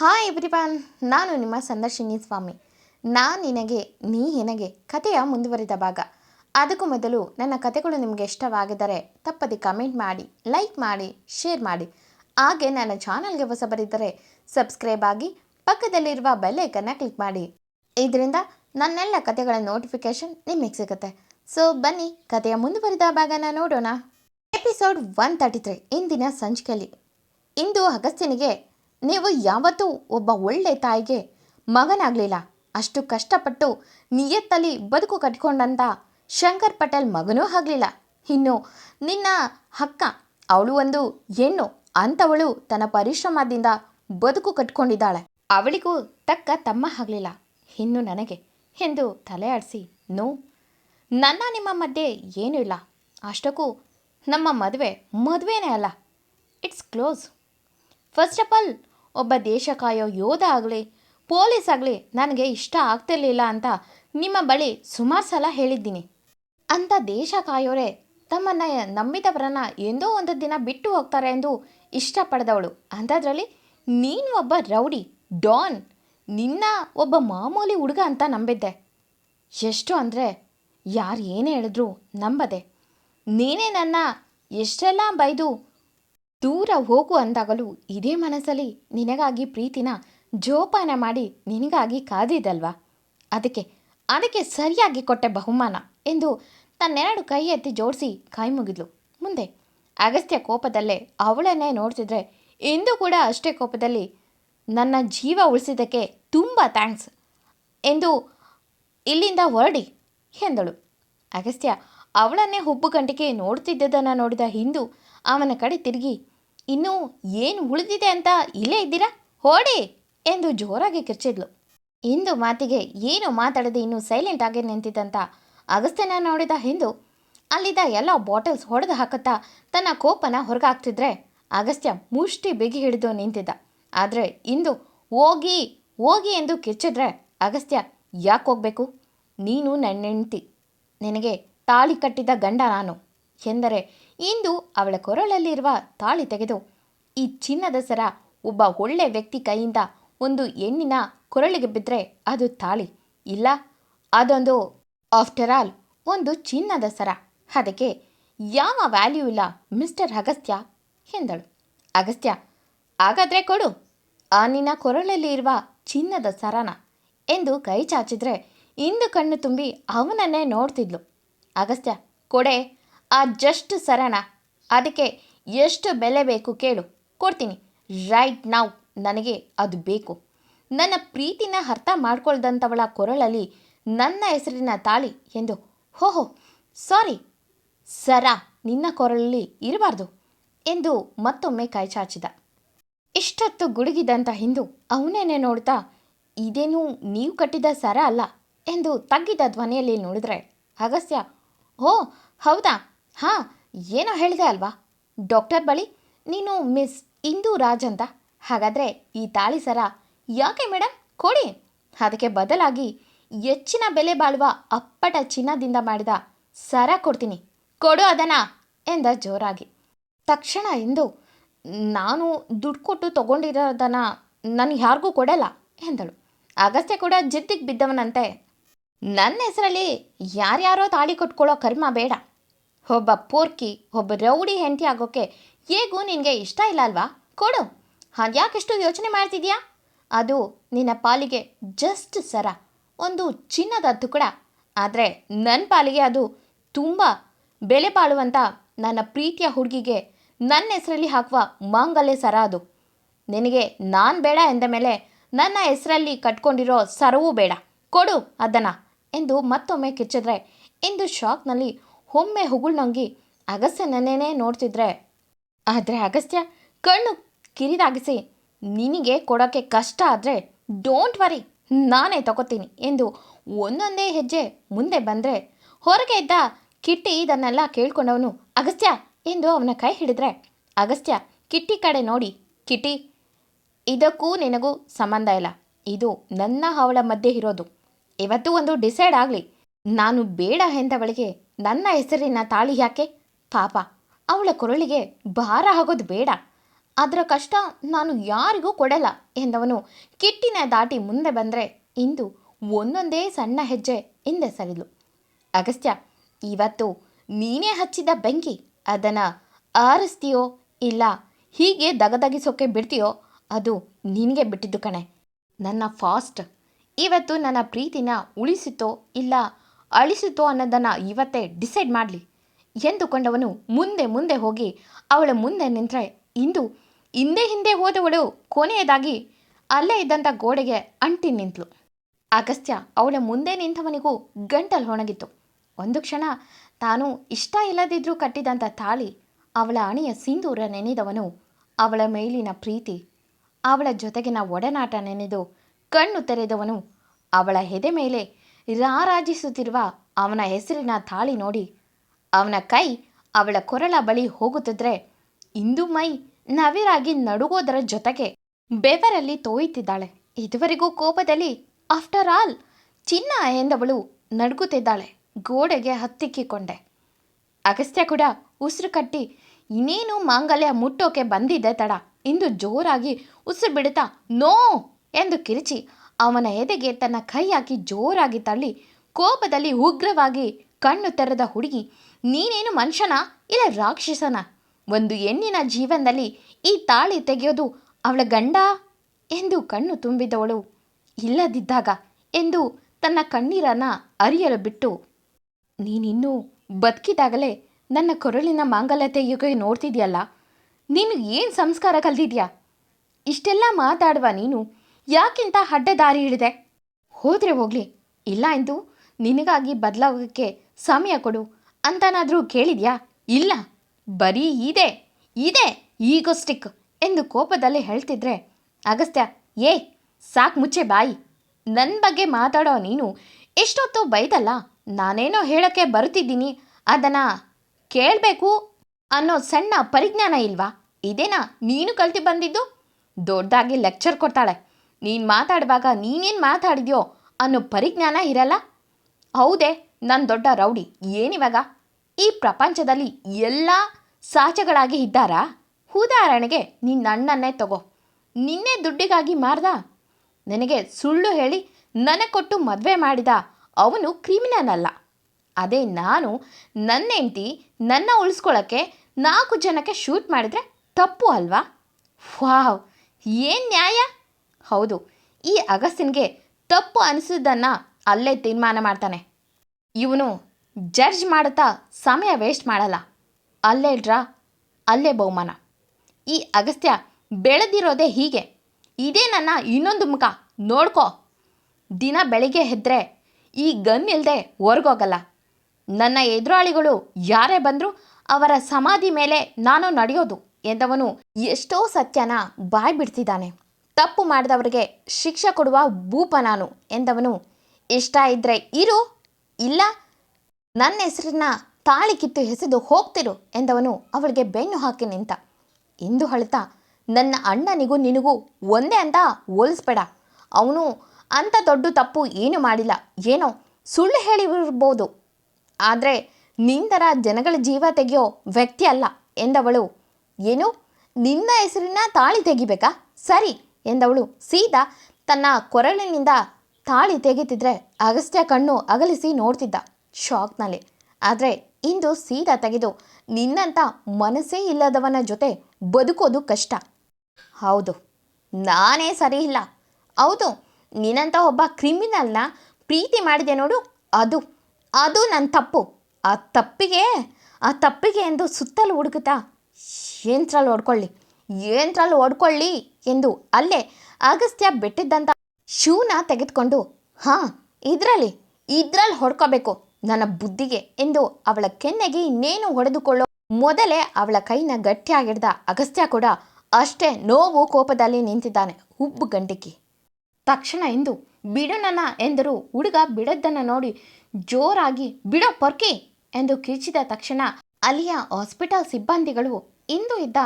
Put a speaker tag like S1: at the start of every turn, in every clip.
S1: Hi everyone, ನಾನು ನಿಮ್ಮ ಸಂದರ್ಶಿನಿ ಸ್ವಾಮಿ. ನಾನು ನಿನಗೆ, ನೀ ನಿನಗೆ ಕಥೆಯ ಮುಂದುವರಿದ ಭಾಗ. ಅದಕ್ಕೂ ಮೊದಲು ನನ್ನ ಕಥೆಗಳು ನಿಮಗೆ ಇಷ್ಟವಾಗಿದ್ದರೆ ತಪ್ಪದೆ ಕಮೆಂಟ್ ಮಾಡಿ ಲೈಕ್ ಮಾಡಿ ಶೇರ್ ಮಾಡಿ. ಹಾಗೆ ನನ್ನ ಚಾನಲ್ಗೆ ಹೊಸಬರಿದ್ದರೆ ಸಬ್ಸ್ಕ್ರೈಬ್ ಆಗಿ ಪಕ್ಕದಲ್ಲಿರುವ ಬೆಲ್ ಐಕನ್ನ ಕ್ಲಿಕ್ ಮಾಡಿ. ಇದರಿಂದ ನನ್ನೆಲ್ಲ ಕಥೆಗಳ ನೋಟಿಫಿಕೇಶನ್ ನಿಮಗೆ ಸಿಗುತ್ತೆ. ಸೊ ಬನ್ನಿ, ಕಥೆಯ ಮುಂದುವರಿದ ಭಾಗನ ನೋಡೋಣ. ಎಪಿಸೋಡ್ ಒನ್ ತರ್ಟಿ ತ್ರೀ ಇಂದಿನ ಸಂಚಿಕೆಯಲ್ಲಿ. ಇಂದು ಅಗಸ್ತ್ಯನಿಗೆ ನೀವು ಯಾವತ್ತೂ ಒಬ್ಬ ಒಳ್ಳೆ ತಾಯಿಗೆ ಮಗನಾಗಲಿಲ್ಲ. ಅಷ್ಟು ಕಷ್ಟಪಟ್ಟು ನಿಯತ್ತಲ್ಲಿ ಬದುಕು ಕಟ್ಕೊಂಡಂಥ ಶಂಕರ್ ಪಟೇಲ್ ಮಗನೂ ಆಗಲಿಲ್ಲ. ಇನ್ನು ನಿನ್ನ ಅಕ್ಕ, ಅವಳು ಒಂದು ಹೆಣ್ಣು. ಅಂಥವಳು ತನ್ನ ಪರಿಶ್ರಮದಿಂದ ಬದುಕು ಕಟ್ಕೊಂಡಿದ್ದಾಳೆ. ಅವಳಿಗೂ ತಕ್ಕ ತಮ್ಮ ಆಗಲಿಲ್ಲ. ಇನ್ನು ನನಗೆ ಎಂದು ತಲೆ ಆಡಿಸಿ, ನೋ, ನನ್ನ ನಿಮ್ಮ ಮಧ್ಯೆ ಏನೂ ಇಲ್ಲ. ಅಷ್ಟಕ್ಕೂ ನಮ್ಮ ಮದುವೆ ಮದುವೆನೇ ಅಲ್ಲ. It's close. First of all ಒಬ್ಬ ದೇಶ ಕಾಯೋ ಯೋಧ ಆಗಲಿ, ಪೊಲೀಸ್ ಆಗಲಿ ನನಗೆ ಇಷ್ಟ ಆಗ್ತಿರ್ಲಿಲ್ಲ ಅಂತ ನಿಮ್ಮ ಬಳಿ ಸುಮಾರು ಸಲ ಹೇಳಿದ್ದೀನಿ. ಅಂಥ ದೇಶ ಕಾಯೋರೇ ತಮ್ಮನ್ನು ನಂಬಿದವರನ್ನ ಎಂದೋ ಒಂದು ದಿನ ಬಿಟ್ಟು ಹೋಗ್ತಾರೆ ಎಂದು ಇಷ್ಟಪಡೆದವಳು. ಅಂಥದ್ರಲ್ಲಿ ನೀನು ಒಬ್ಬ ರೌಡಿ, ಡಾನ್, ನಿನ್ನ ಒಬ್ಬ ಮಾಮೂಲಿ ಹುಡುಗ ಅಂತ ನಂಬಿದ್ದೆ. ಎಷ್ಟು ಅಂದರೆ ಯಾರು ಏನೇ ಹೇಳಿದ್ರು ನಂಬದೆ. ನೀನೇ ನನ್ನ ಎಷ್ಟೆಲ್ಲ ಬೈದು ದೂರ ಹೋಗು ಅಂದಾಗಲೂ ಇದೇ ಮನಸ್ಸಲ್ಲಿ ನಿನಗಾಗಿ ಪ್ರೀತಿನ ಜೋಪಾನ ಮಾಡಿ ನಿನಗಾಗಿ ಕಾದಿದ್ದಲ್ವಾ? ಅದಕ್ಕೆ ಅದಕ್ಕೆ ಸರಿಯಾಗಿ ಕೊಟ್ಟೆ ಬಹುಮಾನ ಎಂದು ತನ್ನೆರಡು ಕೈ ಎತ್ತಿ ಜೋಡಿಸಿ ಕಾಯಿ ಮುಗಿದ್ಲು. ಮುಂದೆ, ಅಗಸ್ತ್ಯ ಕೋಪದಲ್ಲೇ ಅವಳನ್ನೇ ನೋಡ್ತಿದ್ರೆ ಇಂದು ಕೂಡ ಅಷ್ಟೇ ಕೋಪದಲ್ಲಿ, ನನ್ನ ಜೀವ ಉಳಿಸಿದ್ದಕ್ಕೆ ತುಂಬ ಥ್ಯಾಂಕ್ಸ್ ಎಂದು ಇಲ್ಲಿಂದ ಹೊರಡಿ ಎಂದಳು. ಅಗಸ್ತ್ಯ ಅವಳನ್ನೇ ಹುಬ್ಬು ಗಂಟಿಗೆ ನೋಡ್ತಿದ್ದದನ್ನು ನೋಡಿದ ಹಿಂದೂ ಅವನ ಕಡೆ ತಿರುಗಿ ಇನ್ನೂ ಏನು ಉಳಿದಿದೆ ಅಂತ ಇಲ್ಲೇ ಇದ್ದೀರಾ? ಓಡಿ ಎಂದು ಜೋರಾಗಿ ಕಿರ್ಚಿದ್ಲು. ಇಂದು ಮಾತಿಗೆ ಏನು ಮಾತಾಡದೆ ಇನ್ನೂ ಸೈಲೆಂಟ್ ಆಗಿ ನಿಂತಿದ್ದಂತ ಅಗಸ್ತ್ಯನ ನೋಡಿದ ಹಿಂದು, ಅಲ್ಲಿದ್ದ ಎಲ್ಲ ಬಾಟಲ್ಸ್ ಹೊಡೆದು ಹಾಕುತ್ತಾ ತನ್ನ ಕೋಪನ ಹೊರಗಾಗ್ತಿದ್ರೆ ಅಗಸ್ತ್ಯ ಮುಷ್ಟಿ ಬಿಗಿ ಹಿಡಿದು ನಿಂತಿದ್ದ. ಆದರೆ ಇಂದು ಹೋಗಿ ಹೋಗಿ ಎಂದು ಕಿರ್ಚಿದ್ರೆ ಅಗಸ್ತ್ಯ ಯಾಕೆ ಹೋಗಬೇಕು? ನೀನು ನನ್ನ ಹೆಂಡ್ತಿ, ನಿನಗೆ ತಾಳಿ ಕಟ್ಟಿದ ಗಂಡ ನಾನು. ಎಂದರೆ ಇಂದು ಅವಳ ಕೊರಳಲ್ಲಿರುವ ತಾಳಿ ತೆಗೆದು, ಈ ಚಿನ್ನದ ಸರ ಒಬ್ಬ ಒಳ್ಳೆ ವ್ಯಕ್ತಿ ಕೈಯಿಂದ ಒಂದು ಹೆಣ್ಣಿನ ಕೊರಳಿಗೆ ಬಿದ್ದರೆ ಅದು ತಾಳಿ, ಇಲ್ಲ, ಅದೊಂದು ಆಫ್ಟರ್ ಆಲ್ ಒಂದು ಚಿನ್ನದ ಸರ. ಅದಕ್ಕೆ ಯಾವ ವ್ಯಾಲ್ಯೂ ಇಲ್ಲ ಮಿಸ್ಟರ್ ಅಗಸ್ತ್ಯ ಎಂದಳು. ಅಗಸ್ತ್ಯ, ಹಾಗಾದ್ರೆ ಕೊಡು, ಆ ನಿನ್ನ ಕೊರಳಲ್ಲಿ ಇರುವ ಚಿನ್ನದ ಸರನ ಎಂದು ಕೈ ಚಾಚಿದ್ರೆ ಇಂದು ಕಣ್ಣು ತುಂಬಿ ಅವನನ್ನೇ ನೋಡ್ತಿದ್ಲು. ಅಗಸ್ತ್ಯ, ಕೊಡೆ ಆ ಜಸ್ಟ್ ಸರಣ. ಅದಕ್ಕೆ ಎಷ್ಟು ಬೆಲೆ ಬೇಕು ಕೇಳು. ಕೊಡ್ತೀನಿ. ರೈಟ್ ನಾವು ನನಗೆ ಅದು ಬೇಕು. ನನ್ನ ಪ್ರೀತಿನ ಅರ್ಥ ಮಾಡ್ಕೊಳ್ದಂಥವಳ ಕೊರಳಲ್ಲಿ ನನ್ನ ಹೆಸರಿನ ತಾಳಿ ಎಂದು ಹೋಹೋ ಸಾರಿ. ಸರ, ನಿನ್ನ ಕೊರಳಲ್ಲಿ ಇರಬಾರ್ದು ಎಂದು ಮತ್ತೊಮ್ಮೆ ಕೈ ಚಾಚಿದ ಇಷ್ಟೊತ್ತು ಗುಡುಗಿದಂಥ ಹಿಂದೂ ಅವನೇನೆ ನೋಡ್ತಾ, ಇದೇನು ನೀವು ಕಟ್ಟಿದ ಸರ ಅಲ್ಲ ಎಂದು ತಗ್ಗಿದ ಧ್ವನಿಯಲ್ಲಿ ನೋಡಿದ್ರೆ, ಅಗಸ್ತ್ಯ. ಓ ಹೌದಾ? ಹಾಂ, ಏನೋ ಹೇಳಿದೆ ಅಲ್ವಾ? ಡಾಕ್ಟರ್ ಬಳಿ ನೀನು ಮಿಸ್ ಇಂದು ರಾಜ್ ಅಂತ. ಹಾಗಾದರೆ ಈ ತಾಳಿ ಸರ ಯಾಕೆ ಮೇಡಮ್ ಕೊಡಿ. ಅದಕ್ಕೆ ಬದಲಾಗಿ ಹೆಚ್ಚಿನ ಬೆಲೆ ಬಾಳುವ ಅಪ್ಪಟ ಚಿನ್ನದಿಂದ ಮಾಡಿದ ಸರ ಕೊಡ್ತೀನಿ. ಕೊಡು ಅದನ್ನ ಎಂದ ಜೋರಾಗಿ. ತಕ್ಷಣ ಇಂದು ನಾನು ದುಡ್ಡು ಕೊಟ್ಟು ತಗೊಂಡಿರೋದನ್ನು ನಾನು ಯಾರಿಗೂ ಕೊಡಲ್ಲ ಎಂದಳು. ಅಗಸ್ತ್ಯ ಕೂಡ ಜಿದ್ದಿಗೆ ಬಿದ್ದವನಂತೆ. ನನ್ನ ಹೆಸರಲ್ಲಿ ಯಾರ್ಯಾರೋ ತಾಳಿ ಕೊಟ್ಕೊಳ್ಳೋ ಕರ್ಮ ಬೇಡ. ಒಬ್ಬ ಪೋರ್ಕಿ, ಒಬ್ಬ ರೌಡಿ ಹೆಂಡತಿ ಆಗೋಕ್ಕೆ ಹೇಗೂ ನಿನಗೆ ಇಷ್ಟ ಇಲ್ಲ ಅಲ್ವಾ? ಕೊಡು. ಇಷ್ಟು ಯೋಚನೆ ಮಾಡ್ತಿದ್ಯಾ? ಅದು ನಿನ್ನ ಪಾಲಿಗೆ ಜಸ್ಟ್ ಸರ. ಒಂದು ಚಿನ್ನದ ತುಕಡ ಆದರೆ ನನ್ನ ಪಾಲಿಗೆ ಅದು ತುಂಬ ಬೆಲೆ ಬಾಳುವಂಥ ನನ್ನ ಪ್ರೀತಿಯ ಹುಡುಗಿಗೆ ನನ್ನ ಹೆಸರಲ್ಲಿ ಹಾಕುವ ಮಾಂಗಲ್ಯ ಸರ ಅದು. ನಿನಗೆ ನಾನು ಬೇಡ ಎಂದ ಮೇಲೆ ನನ್ನ ಹೆಸರಲ್ಲಿ ಕಟ್ಕೊಂಡಿರೋ ಸರವೂ ಬೇಡ. ಕೊಡು ಅದನ್ನು ಎಂದು ಮತ್ತೊಮ್ಮೆ ಕಿಚ್ಚಿದ್ರೆ ಇಂದು ಶಾಕ್ನಲ್ಲಿ ಒಮ್ಮೆ ಅಗಸ್ಯ ಅಗಸ್ತ್ಯನನ್ನೇ ನೋಡ್ತಿದ್ರೆ. ಆದರೆ ಅಗಸ್ತ್ಯ ಕಣ್ಣು ಕಿರಿದಾಗಿಸಿ, ನಿನಗೆ ಕೊಡೋಕ್ಕೆ ಕಷ್ಟ ಆದರೆ ಡೋಂಟ್ ವರಿ ನಾನೇ ತಗೋತೀನಿ ಎಂದು ಒಂದೊಂದೇ ಹೆಜ್ಜೆ ಮುಂದೆ ಬಂದರೆ ಹೊರಗೆ ಇದ್ದ ಕಿಟ್ಟಿ ಇದನ್ನೆಲ್ಲ ಕೇಳ್ಕೊಂಡವನು ಅಗಸ್ತ್ಯ ಎಂದು ಅವನ ಕೈ ಹಿಡಿದ್ರೆ. ಅಗಸ್ತ್ಯ ಕಿಟ್ಟಿ ಕಡೆ ನೋಡಿ, ಕಿಟ್ಟಿ, ಇದಕ್ಕೂ ನಿನಗೂ ಸಂಬಂಧ ಇಲ್ಲ. ಇದು ನನ್ನ ಅವಳ ಮಧ್ಯೆ ಇರೋದು. ಇವತ್ತು ಒಂದು ಡಿಸೈಡ್ ಆಗಲಿ. ನಾನು ಬೇಡ ಎಂದವಳಿಗೆ ನನ್ನ ಹೆಸರಿನ ತಾಳಿ ಯಾಕೆ? ಪಾಪ, ಅವಳ ಕೊರಳಿಗೆ ಭಾರ ಆಗೋದು ಬೇಡ. ಅದರ ಕಷ್ಟ ನಾನು ಯಾರಿಗೂ ಕೊಡಲ್ಲ ಎಂದವನು ಕಿಟ್ಟಿನ ದಾಟಿ ಮುಂದೆ ಬಂದರೆ ಇಂದು ಒಂದೊಂದೇ ಸಣ್ಣ ಹೆಜ್ಜೆ ಹಿಂದೆ ಸರಿದು. ಅಗಸ್ತ್ಯ, ಇವತ್ತು ನೀನೇ ಹಚ್ಚಿದ ಬೆಂಕಿ, ಅದನ್ನು ಆರಿಸ್ತೀಯೋ ಇಲ್ಲ, ಹೀಗೆ ದಗದಗಿಸೋಕೆ ಬಿಡ್ತೀಯೋ, ಅದು ನಿನಗೆ ಬಿಟ್ಟಿದ್ದು ಕಣೆ. ನನ್ನ ಫಾಸ್ಟ್, ಇವತ್ತು ನನ್ನ ಪ್ರೀತಿನ ಉಳಿಸಿತೋ ಇಲ್ಲ ಅಳಿಸಿತೋ ಅನ್ನೋದನ್ನು ಇವತ್ತೇ ಡಿಸೈಡ್ ಮಾಡಲಿ ಎಂದುಕೊಂಡವನು ಮುಂದೆ ಮುಂದೆ ಹೋಗಿ ಅವಳ ಮುಂದೆ ನಿಂತರೆ, ಇಂದು ಹಿಂದೆ ಹಿಂದೆ ಹೋದವಳು ಕೊನೆಯದಾಗಿ ಅಲ್ಲೇ ಇದ್ದಂಥ ಗೋಡೆಗೆ ಅಂಟಿ ನಿಂತಳು ಅಗಸ್ತ್ಯ ಅವಳ ಮುಂದೆ ನಿಂತವನಿಗೂ ಗಂಟಲು ಹೊಣಗಿತ್ತು ಒಂದು ಕ್ಷಣ ತಾನು ಇಷ್ಟ ಇಲ್ಲದಿದ್ದರೂ ಕಟ್ಟಿದಂಥ ತಾಳಿ ಅವಳ ಅಣಿಯ ಸಿಂಧೂರ ನೆನೆದವನು ಅವಳ ಮೇಲಿನ ಪ್ರೀತಿ, ಅವಳ ಜೊತೆಗಿನ ಒಡನಾಟ ನೆನೆದು ಕಣ್ಣು ತೆರೆದವನು ಅವಳ ಹೆದೆ ಮೇಲೆ ರಾರಾಜಿಸುತ್ತಿರುವ ಅವನ ಹೆಸರಿನ ತಾಳಿ ನೋಡಿ. ಅವನ ಕೈ ಅವಳ ಕೊರಳ ಬಳಿ ಹೋಗುತ್ತಿದ್ರೆ ಇಂದು ಮೈ ನವಿರಾಗಿ ನಡುಗೋದರ ಜೊತೆಗೆ ಬೆವರಲ್ಲಿ ತೋಯುತ್ತಿದ್ದಾಳೆ. ಇದುವರೆಗೂ ಕೋಪದಲ್ಲಿ ಆಫ್ಟರ್ ಆಲ್ ಚಿನ್ನ ಎಂದವಳು ನಡುಗುತ್ತಿದ್ದಾಳೆ. ಗೋಡೆಗೆ ಹತ್ತಿಕ್ಕಿಕೊಂಡೆ. ಅಗಸ್ತ್ಯ ಕೂಡ ಉಸಿರು ಕಟ್ಟಿ, ಇನ್ನೇನು ಮಾಂಗಲ್ಯ ಮುಟ್ಟೋಕೆ ಬಂದಿದ್ದೆ ತಡ. ಇಂದು ಜೋರಾಗಿ ಉಸಿರು ಬಿಡುತ್ತಾ, ನೋ ಎಂದು ಕಿರಿಚಿ ಅವನ ಎದೆಗೆ ತನ್ನ ಕೈ ಹಾಕಿ ಜೋರಾಗಿ ತಳ್ಳಿ ಕೋಪದಲ್ಲಿ ಉಗ್ರವಾಗಿ ಕಣ್ಣು ತೆರೆದ ಹುಡುಗಿ, ನೀನೇನು ಮನುಷ್ಯನ? ಇಲ್ಲ ರಾಕ್ಷಸನ? ಒಂದು ಹೆಣ್ಣಿನ ಜೀವನದಲ್ಲಿ ಈ ತಾಳಿ ತೆಗೆಯೋದು ಅವಳ ಗಂಡ ಎಂದು ಕಣ್ಣು ತುಂಬಿದವಳು. ಇಲ್ಲದಿದ್ದಾಗ ಎಂದು ತನ್ನ ಕಣ್ಣೀರನ್ನು ಅರಿಯಲು ಬಿಟ್ಟು, ನೀನಿನ್ನೂ ಬದುಕಿದಾಗಲೇ ನನ್ನ ಕೊರಳಿನ ಮಾಂಗಲ್ಯ ತೆಗೆಯೋಕೆ ನೋಡ್ತಿದ್ಯಲ್ಲ, ನೀನು ಏನು ಸಂಸ್ಕಾರ ಕಲ್ತಿದ್ಯಾ ಇಷ್ಟೆಲ್ಲ ಮಾತಾಡುವ ನೀನು ಯಾಕಿಂತ ಅಡ್ಡದಾರಿ ಹಿಡಿದೆ ಹೋದ್ರೆ ಹೋಗಲಿ, ಇಲ್ಲ ಎಂದು ನಿನಗಾಗಿ ಬದಲಾಗೋಕ್ಕೆ ಸಮಯ ಕೊಡು. ಅಂತನಾದರೂ ಕೇಳಿದ್ಯಾ? ಇಲ್ಲ, ಬರೀ ಇದೆ ಇದೆ ಈಗೋಸ್ಟಿಕ್ ಎಂದು ಕೋಪದಲ್ಲಿ ಹೇಳ್ತಿದ್ರೆ, ಅಗಸ್ತ್ಯ, ಏ, ಸಾಕು ಮುಚ್ಚೆ ಬಾಯಿ. ನನ್ನ ಬಗ್ಗೆ ಮಾತಾಡೋ ನೀನು ಎಷ್ಟೊತ್ತು ಬೈದಲ್ಲ, ನಾನೇನೋ ಹೇಳೋಕ್ಕೆ ಬರುತ್ತಿದ್ದೀನಿ, ಅದನ್ನು ಕೇಳಬೇಕು ಅನ್ನೋ ಸಣ್ಣ ಪರಿಜ್ಞಾನ ಇಲ್ವಾ? ಇದೇನಾ, ನೀನು ಕಲ್ತು ಬಂದಿದ್ದು? ದೊಡ್ಡದಾಗಿ ಲೆಕ್ಚರ್ ಕೊಡ್ತಾಳೆ. ನೀನು ಮಾತಾಡುವಾಗ ನೀನೇನು ಮಾತಾಡಿದ್ಯೋ ಅನ್ನೋ ಪರಿಜ್ಞಾನ ಇರಲ್ಲ? ಹೌದೇ ನನ್ನ ದೊಡ್ಡ ರೌಡಿ. ಏನಿವಾಗ? ಈ ಪ್ರಪಂಚದಲ್ಲಿ ಎಲ್ಲ ಸಾಚಗಳಾಗಿ ಇದ್ದಾರಾ? ಉದಾಹರಣೆಗೆ, ನಿನ್ನ ಅಣ್ಣನ್ನೇ ತಗೋ. ನಿನ್ನೆ ದುಡ್ಡಿಗಾಗಿ ಮಾರ್ದ? ನನಗೆ ಸುಳ್ಳು ಹೇಳಿ ನನಗೆ ಕೊಟ್ಟು ಮದುವೆ ಮಾಡಿದ ಅವನು ಕ್ರಿಮಿನಲ್ ಅಲ್ಲ. ಅದೇ ನಾನು ನನ್ನ ಹೆಂಡ್ತಿ ನನ್ನ ಉಳಿಸ್ಕೊಳ್ಳೋಕ್ಕೆ ನಾಲ್ಕು ಜನಕ್ಕೆ ಶೂಟ್ ಮಾಡಿದರೆ ತಪ್ಪು ಅಲ್ವಾ? ವಾವ್, ಏನು ನ್ಯಾಯ? ಹೌದು. ಈ ಅಗಸ್ತಿನ್ಗೆ ತಪ್ಪು ಅನಿಸಿದ್ದನ್ನು ಅಲ್ಲೇ ತೀರ್ಮಾನ ಮಾಡ್ತಾನೆ. ಇವನು ಜಡ್ಜ್ ಮಾಡುತ್ತಾ ಸಮಯ ವೇಸ್ಟ್ ಮಾಡಲ್ಲ. ಅಲ್ಲೇ ಡ್ರಾ ಅಲ್ಲೇ ಬಹುಮಾನ. ಈ ಅಗಸ್ತ್ಯ ಬೆಳೆದಿರೋದೇ ಹೀಗೆ. ಇದೇ ನನ್ನ ಇನ್ನೊಂದು ಮುಖ. ನೋಡ್ಕೋ. ದಿನ ಬೆಳಿಗ್ಗೆ ಹೆದ್ರೆ ಈ ಗನ್ ಇಲ್ಲದೆ ಹೊರಗೋಗಲ್ಲ. ನನ್ನ ಎದುರಾಳಿಗಳು ಯಾರೇ ಬಂದರೂ ಅವರ ಸಮಾಧಿ ಮೇಲೆ ನಾನು ನಡೆಯೋದು ಎಂದವನು ಎಷ್ಟೋ ಸತ್ಯನ ಬಾಯ್ ಬಿಡ್ತಿದ್ದಾನೆ ತಪ್ಪು ಮಾಡಿದವರಿಗೆ ಶಿಕ್ಷೆ ಕೊಡುವ ಭೂಪ ನಾನು ಎಂದವನು. ಇಷ್ಟ ಇದ್ದರೆ ಇರು, ಇಲ್ಲ ನನ್ನ ಹೆಸರನ್ನ ತಾಳಿ ಕಿತ್ತು ಎಸೆದು ಹೋಗ್ತಿರು ಎಂದವನು ಅವಳಿಗೆ ಬೆನ್ನು ಹಾಕಿ ನಿಂತ. ಇಂದು ಹಳ್ತಾ ನನ್ನ ಅಣ್ಣನಿಗೂ ನಿನಗೂ ಒಂದೇ ಅಂತ ಹೋಲಿಸ್ಬೇಡ. ಅವನು ಅಂಥ ದೊಡ್ಡ ತಪ್ಪು ಏನು ಮಾಡಿಲ್ಲ, ಏನೋ ಸುಳ್ಳು ಹೇಳಿರ್ಬೋದು. ಆದರೆ ನಿಂದರ ಜನಗಳ ಜೀವ ತೆಗೆಯೋ ವ್ಯಕ್ತಿ ಅಲ್ಲ ಎಂದವಳು. ಏನು, ನಿನ್ನ ಹೆಸರಿನ ತಾಳಿ ತೆಗಿಬೇಕಾ? ಸರಿ. ಎಂದವಳು. ಸೀದಾ ತನ್ನ ಕೊರಳಿನಿಂದ ತಾಳಿ ತೆಗೆತಿದ್ರೆ ಅಗಸ್ತ್ಯ ಕಣ್ಣು ಅಗಲಿಸಿ ನೋಡ್ತಿದ್ದ ಶಾಕ್ನಲ್ಲಿ. ಆದರೆ ಇಂದು ಸೀದಾ ತೆಗೆದು ನಿನ್ನಂಥ ಮನಸ್ಸೇ ಇಲ್ಲದವನ ಜೊತೆ ಬದುಕೋದು ಕಷ್ಟ. ಹೌದು, ನಾನೇ ಸರಿ ಇಲ್ಲ. ಹೌದು ನಿನ್ನಂಥ ಒಬ್ಬ ಕ್ರಿಮಿನಲ್ನ ಪ್ರೀತಿ ಮಾಡಿದೆ ನೋಡು. ಅದು ಅದು ನನ್ನ ತಪ್ಪು. ಆ ತಪ್ಪಿಗೆ ಆ ತಪ್ಪಿಗೆ ಎಂದು ಸುತ್ತಲೂ ಹುಡುಕುತ್ತಾ ಏನ್ರಲ್ಲಿ ಹೊಡ್ಕೊಳ್ಳಿ? ಏನ್ರಲ್ಲಿ ಹೊಡ್ಕೊಳ್ಳಿ? ಎಂದು ಅಲ್ಲೇ ಅಗಸ್ತ್ಯ ಬಿಟ್ಟಿದ್ದಂಥ ಶೂನ ತೆಗೆದುಕೊಂಡು, ಹಾಂ, ಇದರಲ್ಲಿ ಇದ್ರಲ್ಲಿ ಹೊಡ್ಕೋಬೇಕು ನನ್ನ ಬುದ್ಧಿಗೆ ಎಂದು ಅವಳ ಕೆನ್ನೆಗೆ ಇನ್ನೇನು ಹೊಡೆದುಕೊಳ್ಳೋ ಮೊದಲೇ ಅವಳ ಕೈನ ಗಟ್ಟಿಯಾಗಿಡ್ದ ಅಗಸ್ತ್ಯ ಕೂಡ ಅಷ್ಟೇ ನೋವು ಕೋಪದಲ್ಲಿ ನಿಂತಿದ್ದಾನೆ ಹುಬ್ಬು ಗಂಟಿಕ್ಕಿ ತಕ್ಷಣ ಎಂದು ಬಿಡೋಣ ಎಂದರು ಹುಡುಗ ಬಿಡದ್ದನ್ನು ನೋಡಿ ಜೋರಾಗಿ, ಬಿಡೋ ಪೊರ್ಕಿ ಎಂದು ಕಿರ್ಚಿದ ತಕ್ಷಣ ಅಲ್ಲಿಯ ಹಾಸ್ಪಿಟಲ್ ಸಿಬ್ಬಂದಿಗಳು ಇಂದು ಇದ್ದ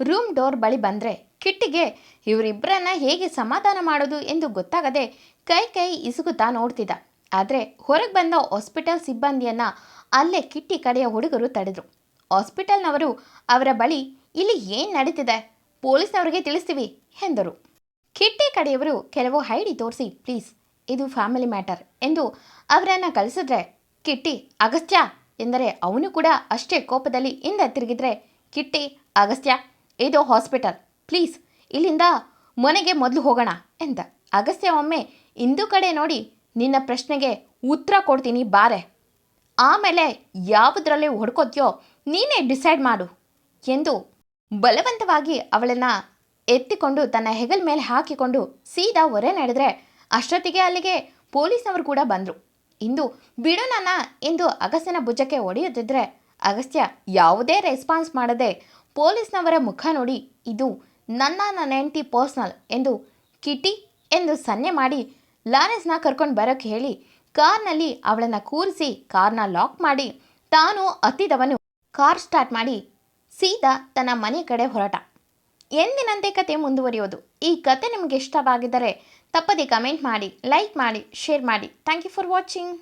S1: ರೂಮ್ ಡೋರ್ ಬಳಿ ಬಂದರೆ ಕಿಟ್ಟಿಗೆ ಇವರಿಬ್ಬರನ್ನ ಹೇಗೆ ಸಮಾಧಾನ ಮಾಡೋದು ಎಂದು ಗೊತ್ತಾಗದೆ ಕೈ ಕೈ ಇಸುಗುತ್ತಾ ನೋಡ್ತಿದ್ದ. ಆದರೆ ಹೊರಗೆ ಬಂದ ಹಾಸ್ಪಿಟಲ್ ಸಿಬ್ಬಂದಿಯನ್ನ ಅಲ್ಲೇ ಕಿಟ್ಟಿ ಕಡೆಯ ಹುಡುಗರು ತಡೆದರು. ಹಾಸ್ಪಿಟಲ್ನವರು ಅವರ ಬಳಿ, ಇಲ್ಲಿ ಏನು ನಡೀತಿದೆ? ಪೊಲೀಸ್ನವರಿಗೆ ತಿಳಿಸ್ತೀವಿ ಎಂದರು. ಕಿಟ್ಟಿ ಕಡೆಯವರು ಕೆಲವು ಐಡಿ ತೋರಿಸಿ, ಪ್ಲೀಸ್, ಇದು ಫ್ಯಾಮಿಲಿ ಮ್ಯಾಟರ್ ಎಂದು ಅವರನ್ನು ಕಳಿಸಿದ್ರೆ, ಕಿಟ್ಟಿ, ಅಗಸ್ತ್ಯ ಎಂದರೆ ಅವನು ಕೂಡ ಅಷ್ಟೇ ಕೋಪದಲ್ಲಿ ಹಿಂದ ತಿರುಗಿದ್ರೆ, ಕಿಟ್ಟಿ, ಅಗಸ್ತ್ಯ, ಇದು ಹಾಸ್ಪಿಟಲ್ ಪ್ಲೀಸ್, ಇಲ್ಲಿಂದ ಮನೆಗೆ ಮೊದಲು ಹೋಗೋಣ ಎಂದ. ಅಗಸ್ತ್ಯ ಒಮ್ಮೆ, ಇಂದು ಕಡೆ ನೋಡಿ, ನಿನ್ನ ಪ್ರಶ್ನೆಗೆ ಉತ್ತರ ಕೊಡ್ತೀನಿ, ಬಾರೆ. ಆಮೇಲೆ ಯಾವುದರಲ್ಲಿ ಹೊಡ್ಕೋತೀಯೋ, ನೀನೇ ಡಿಸೈಡ್ ಮಾಡು ಎಂದು ಬಲವಂತವಾಗಿ ಅವಳನ್ನು ಎತ್ತಿಕೊಂಡು ತನ್ನ ಹೆಗಲ ಮೇಲೆ ಹಾಕಿಕೊಂಡು ಸೀದಾ ಹೊರೆ ನಡೆದ್ರೆ ಅಷ್ಟೊತ್ತಿಗೆ ಅಲ್ಲಿಗೆ ಪೊಲೀಸ್ನವರು ಕೂಡ ಬಂದರು. ಇಂದು ಬಿಡು ಎಂದು ಅಗಸ್ತ್ಯನ ಭುಜಕ್ಕೆ ಹೊಡೆಯುತ್ತಿದ್ರೆ ಅಗಸ್ತ್ಯ ಯಾವುದೇ ರೆಸ್ಪಾನ್ಸ್ ಮಾಡದೆ ಪೊಲೀಸ್ನವರ ಮುಖ ನೋಡಿ, ಇದು ನನ್ನ ನನ್ನ ಹೆಂಡತಿ ಪರ್ಸ್ನಲ್ ಎಂದು ಕಿಟಿ ಎಂದು ಸನ್ನೆ ಮಾಡಿ ಲಾರೆನ್ಸ್ನ ಕರ್ಕೊಂಡು ಬರೋಕ್ಕೆ ಹೇಳಿ ಕಾರ್ನಲ್ಲಿ ಅವಳನ್ನು ಕೂರಿಸಿ ಕಾರ್ನ ಲಾಕ್ ಮಾಡಿ ತಾನು ಹತ್ತಿದವನು ಕಾರ್ ಸ್ಟಾರ್ಟ್ ಮಾಡಿ ಸೀದಾ ತನ್ನ ಮನೆ ಕಡೆ ಹೊರಟ. ಎಂದಿನಂತೆ ಕತೆ ಮುಂದುವರಿಯೋದು. ಈ ಕತೆ ನಿಮಗೆ ಇಷ್ಟವಾಗಿದ್ದರೆ ತಪ್ಪದೆ ಕಮೆಂಟ್ ಮಾಡಿ, ಲೈಕ್ ಮಾಡಿ, ಶೇರ್ ಮಾಡಿ. Thank you for watching.